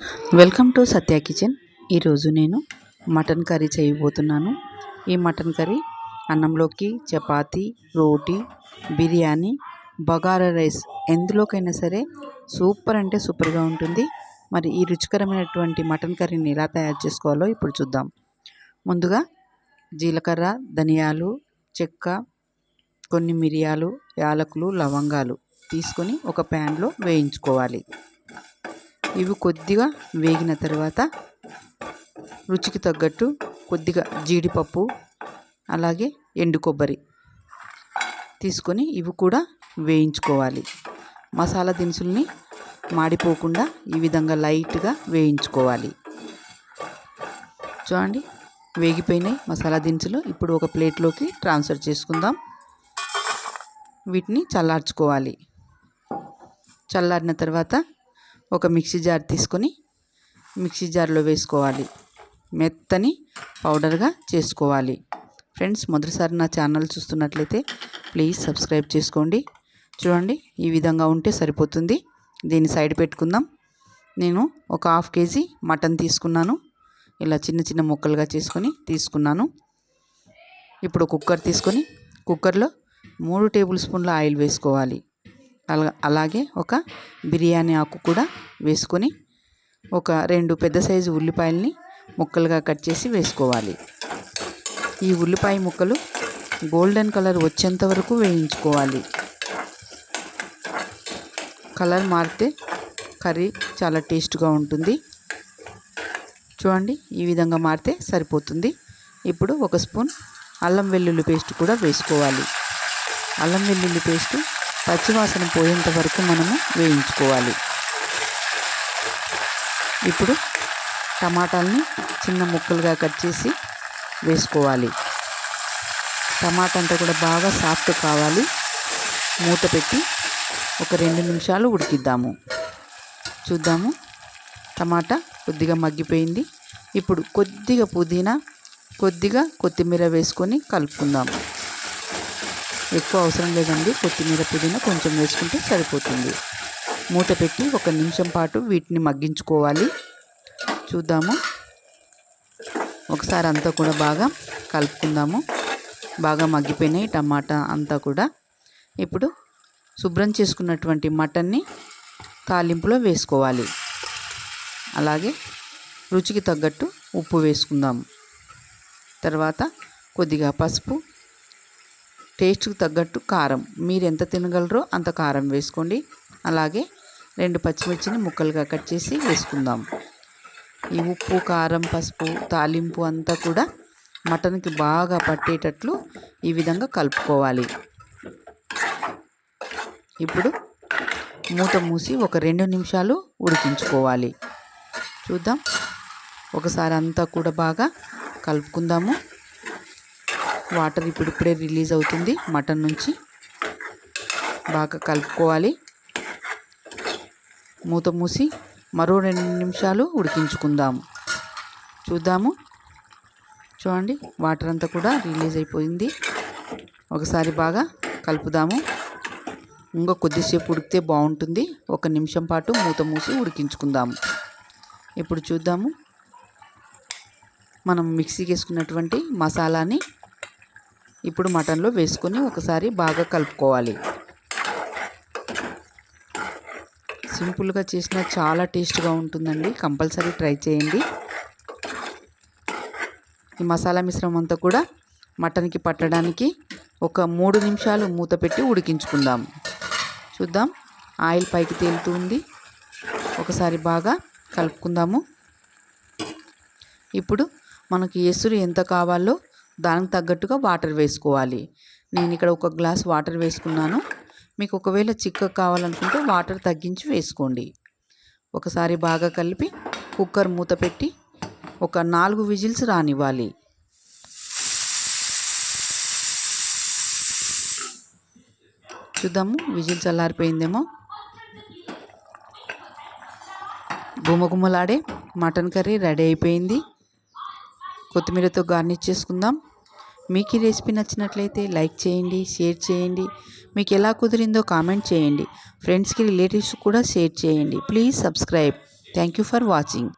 Welcome to Satya kitchen. ఈరోజు నేను mutton curry చేయబోతున్నాను. ఈ మటన్ కర్రీ అన్నంలోకి చపాతీ రోటీ బిర్యానీ బగారా రైస్ ఎందులోకైనా సరే సూపర్ అంటే సూపర్గా ఉంటుంది. మరి ఈ రుచికరమైనటువంటి మటన్ కర్రీని ఎలా తయారు చేసుకోవాలో ఇప్పుడు చూద్దాం. ముందుగా జీలకర్ర ధనియాలు చెక్క కొన్ని మిరియాలు యాలకులు లవంగాలు తీసుకొని ఒక ప్యాన్లో వేయించుకోవాలి. ఇవి కొద్దిగా వేగిన తర్వాత రుచికి తగ్గట్టు కొద్దిగా జీడిపప్పు అలాగే ఎండు కొబ్బరి తీసుకొని ఇవి కూడా వేయించుకోవాలి. మసాలా దినుసుల్ని మాడిపోకుండా ఈ విధంగా లైట్గా వేయించుకోవాలి. చూడండి వేగిపోయినాయి మసాలా దినుసులు. ఇప్పుడు ఒక ప్లేట్లోకి ట్రాన్స్ఫర్ చేసుకుందాం. వీటిని చల్లార్చుకోవాలి. చల్లారిన తర్వాత ఒక మిక్సీ జార్ తీసుకొని మిక్సీ జార్లో వేసుకోవాలి. మెత్తని పౌడర్గా చేసుకోవాలి. ఫ్రెండ్స్ మొదటిసారి నా ఛానల్ చూస్తున్నట్లయితే ప్లీజ్ సబ్స్క్రైబ్ చేసుకోండి. చూడండి ఈ విధంగా ఉంటే సరిపోతుంది. దీన్ని సైడ్ పెట్టుకుందాం. నేను ఒక హాఫ్ కేజీ మటన్ తీసుకున్నాను. ఇలా చిన్న చిన్న ముక్కలుగా చేసుకొని తీసుకున్నాను. ఇప్పుడు కుక్కర్ తీసుకొని కుక్కర్లో మూడు టేబుల్ స్పూన్ల ఆయిల్ వేసుకోవాలి. అలాగే ఒక బిర్యానీ ఆకు కూడా వేసుకొని ఒక రెండు పెద్ద సైజు ఉల్లిపాయలని ముక్కలుగా కట్ చేసి వేసుకోవాలి. ఈ ఉల్లిపాయ ముక్కలు గోల్డెన్ కలర్ వచ్చేంత వరకు వేయించుకోవాలి. కలర్ మారితే కర్రీ చాలా టేస్ట్గా ఉంటుంది. చూడండి ఈ విధంగా మారితే సరిపోతుంది. ఇప్పుడు ఒక స్పూన్ అల్లం వెల్లుల్లి పేస్ట్ కూడా వేసుకోవాలి. అల్లం వెల్లుల్లి పేస్ట్ పచ్చివాసన పోయేంత వరకు మనము వేయించుకోవాలి. ఇప్పుడు టమాటాలని చిన్న ముక్కలుగా కట్ చేసి వేసుకోవాలి. టమాటా అంతా కూడా బాగా సాఫ్ట్ కావాలి. మూత పెట్టి ఒక రెండు నిమిషాలు ఉడికిద్దాము. చూద్దాము. టమాటా కొద్దిగా మగ్గిపోయింది. ఇప్పుడు కొద్దిగా పుదీనా కొద్దిగా కొత్తిమీర వేసుకొని కలుపుకుందాము. ఎక్కువ అవసరం లేదండి. కొత్తిమీర పుదీనా కొంచెం వేసుకుంటే సరిపోతుంది. మూత పెట్టి ఒక నిమిషం పాటు వీటిని మగ్గించుకోవాలి. చూద్దాము. ఒకసారి అంతా కూడా బాగా కలుపుకుందాము. బాగా మగ్గిపోయినాయి టమాటా అంతా కూడా. ఇప్పుడు శుభ్రం చేసుకున్నటువంటి మటన్ని తాలింపులో వేసుకోవాలి. అలాగే రుచికి తగ్గట్టు ఉప్పు వేసుకుందాము. తర్వాత కొద్దిగా పసుపు టేస్ట్కి తగ్గట్టు కారం. మీరు ఎంత తినగలరో అంత కారం వేసుకోండి. అలాగే రెండు పచ్చిమిర్చిని ముక్కలుగా కట్ చేసి వేసుకుందాం. ఈ ఉప్పు కారం పసుపు తాలింపు అంతా కూడా మటన్కి బాగా పట్టేటట్లు ఈ విధంగా కలుపుకోవాలి. ఇప్పుడు మూత మూసి ఒక రెండు నిమిషాలు ఉడికించుకోవాలి. చూద్దాం. ఒకసారి అంతా కూడా బాగా కలుపుకుందాము. వాటర్ ఇప్పుడిప్పుడే రిలీజ్ అవుతుంది మటన్ నుంచి. బాగా కలుపుకోవాలి. మూత మూసి మరో రెండు నిమిషాలు ఉడికించుకుందాము చూద్దాము. చూడండి వాటర్ అంతా కూడా రిలీజ్ అయిపోయింది. ఒకసారి బాగా కలుపుదాము. ఇంకా కొద్దిసేపు ఉడికితే బాగుంటుంది. ఒక నిమిషం పాటు మూత మూసి ఉడికించుకుందాము. ఇప్పుడు చూద్దాము. మనం మిక్సీకి వేసుకున్నటువంటి మసాలాని ఇప్పుడు మటన్లో వేసుకొని ఒకసారి బాగా కలుపుకోవాలి. సింపుల్గా చేసిన చాలా టేస్ట్గా ఉంటుందండి. కంపల్సరీ ట్రై చేయండి. ఈ మసాలా మిశ్రమం అంతా కూడా మటన్కి పట్టడానికి ఒక మూడు నిమిషాలు మూత పెట్టి ఉడికించుకుందాం. చూద్దాం. ఆయిల్ పైకి తేలుతుంది ఒకసారి బాగా కలుపుకుందాము. ఇప్పుడు మనకి ఎసురు ఎంత కావాలో దానికి తగ్గట్టుగా వాటర్ వేసుకోవాలి. నేను ఇక్కడ ఒక గ్లాస్ వాటర్ వేసుకున్నాను. మీకు ఒకవేళ చిక్క కావాలనుకుంటే వాటర్ తగ్గించి వేసుకోండి. ఒకసారి బాగా కలిపి కుక్కర్ మూత పెట్టి ఒక నాలుగు విజిల్స్ రానివ్వాలి. చూద్దాము విజిల్స్ చల్లారిపోయిందేమో గుమగుమలాడే మటన్ కర్రీ రెడీ అయిపోయింది. కొత్తిమీరతో గార్నిష్ చేసుకుందాం. మీకు ఈ రెసిపీ నచ్చినట్లయితే లైక్ చేయండి షేర్ చేయండి. మీకు ఎలా కుదిరిందో కామెంట్ చేయండి. ఫ్రెండ్స్కి రిలేటివ్స్ కూడా షేర్ చేయండి. Please subscribe. Thank you for watching.